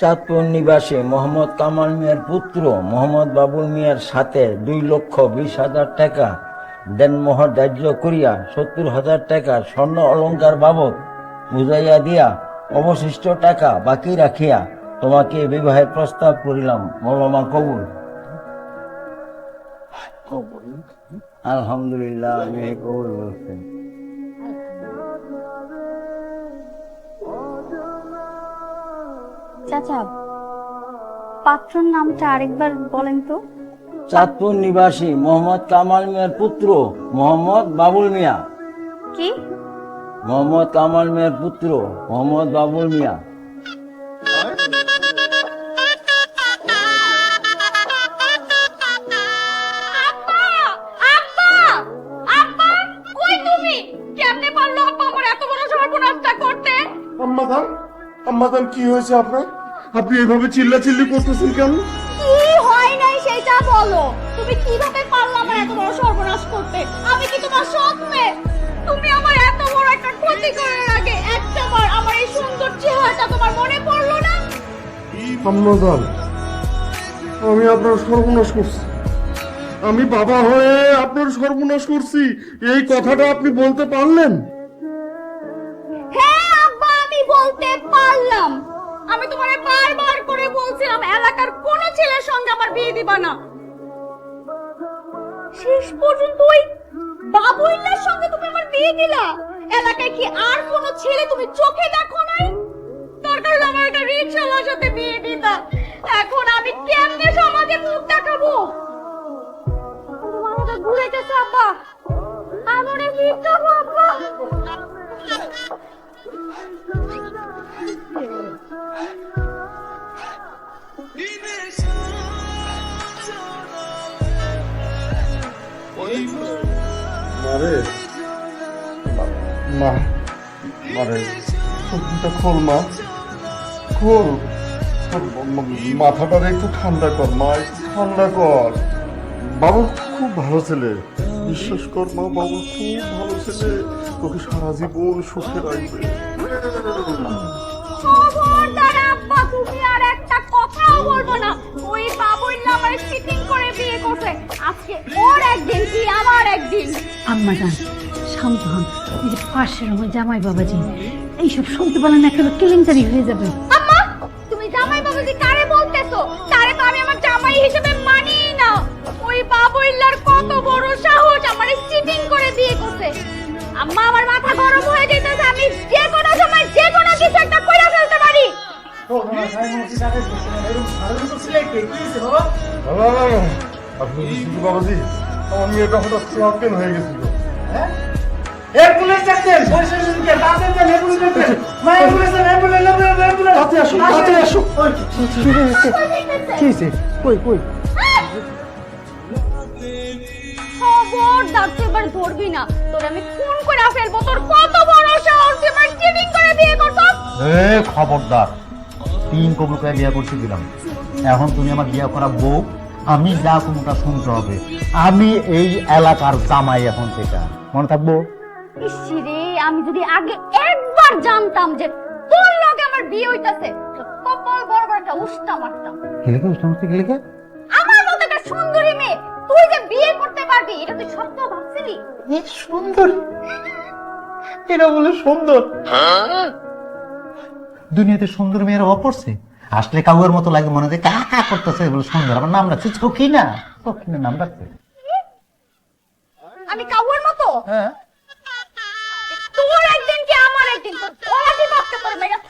চাঁদপুর নিবাসী মোহাম্মদ কামাল মিয়ার পুত্র মোহাম্মদ বাবুল মিয়ার সাথে দুই লক্ষ বিশ হাজার টাকা দেনমোহর ধার্য করিয়া সত্তর হাজার টাকা স্বর্ণ অলংকার বাবদ বুঝাইয়া দিয়া অবশিষ্ট টাকা বাকি রাখিয়া তোমাকে বিবাহের প্রস্তাব করিলাম। মৌলামা কবুল। আলহামদুলিল্লাহ আমি কবুল বলছেন চাচা পাত্রর নামটা আরেকবার বলেন তো। চাঁদপুর নিবাসী মোহাম্মদ কামাল মিয়ার পুত্র মোহাম্মদ বাবুল মিয়া। কি? মোহাম্মদ কামাল মিয়ার পুত্র মোহাম্মদ বাবুল মিয়া। আম্মাজান কি হয়েছে আপনার? আপনি এভাবে চিল্লা চিল্লি করতেছেন কেন? কি হয় নাই সেটা বলো। তুমি কীভাবে পারলে আমার এত বড় সর্বনাশ করতে? আমি কি তোমার সৎ মেয়ে তুমি আমার এত বড় একটা ক্ষতি করার আগে একটাবার আমার এই সুন্দর চেহারাটা তোমার মনে পড়ল না? আম্মাজান আমি আপনার সর্বনাশ করছি। আমি বাবা হয়ে আপনার সর্বনাশ করছি। এই কথাটা আপনি বলতে পারলেন? হ্যাঁ আব্বা আমি বলতে পারলাম। আমি তোমারে বারবার করে বলছিলাম, এলাকার কোনো ছেলের সঙ্গে আমার বিয়ে দিবা না। শেষ পর্যন্ত ওই বাবুইল্লার সঙ্গে তুমি আমার বিয়ে দিলা। এলাকায় কি আর কোনো ছেলে তুমি চোখে দেখো নাই? দরকার হলে আমার একটা রিক্সাওয়ালার সাথে বিয়ে দিতা। মারে মা মারে চোখটা খোল, মা। খোল। তোর ম- ম- মাথাটারে একটু ঠান্ডা কর, মা, একটু ঠান্ডা কর। বাবু, খুব ভালো ছেলে। বিশ্বাস কর, মা, বাবু, খুব ভালো ছেলে। তোকে সারা জীবন সুখে রাখবে। আর একটা কথাও বলব না। আমার চিটিং করে বিয়ে করছে আজকে ওর একদিন কি আমার একদিন? আম্মা জান শান্ত হন। এই যে পাশের আমার জামাই বাবাজি এইসব শুনতে পারলেন একেবারে কেলেঙ্কারি হয়ে যাবে। আম্মা তুমি জামাই বাবাজি কারে বলতেছো? তারে তো আমি আমার জামাই হিসেবে মানি না। ওই বাবুইল্লার কত বড় আপনি বাবাজি আমার মেয়েটা হঠাৎ হয়ে গেছিল ধরবি না তোর আমি খুন করে ফেলব তোর কত বড় সাহস তুই এবার চিটিং করে বিয়ে করছ খবরদার তিন কবুল করে বিয়ে করতে দিলাম। এখন তুমি আমার বিয়ে করা বউ আমি যা কোনটা শুনতে হবে। আমি এই এলাকার জামাই এখন থেকে। মনে থাকব? ইসিরে আমি যদি আগে একবার জানতাম যে তোর লগে আমার বিয়ে হইতাছে কপাল বড় বড় একটা উস্তা মারতাম। লিখে সমস্ত লিখে? আমার মতো একটা সুন্দরী মেয়ে তুই যে বিয়ে করতে পারবি এটা তুই সত্য ভাবছিলি? সুন্দর? এটা বলে সুন্দর। দুনিয়াতে সুন্দর মেয়ের অভাব পড়ছে আসলে কাউয়ের মতো লাগে মনে হয় কা করতেছে বলে সুন্দর। আমার নাম রাখছে সখিনা সখিনা নাম রাখছে। আমি কাউয়ের মতো? হ্যাঁ। তোর একদিন কি আমার একদিন তোর তোর মেয়ে আবার থাও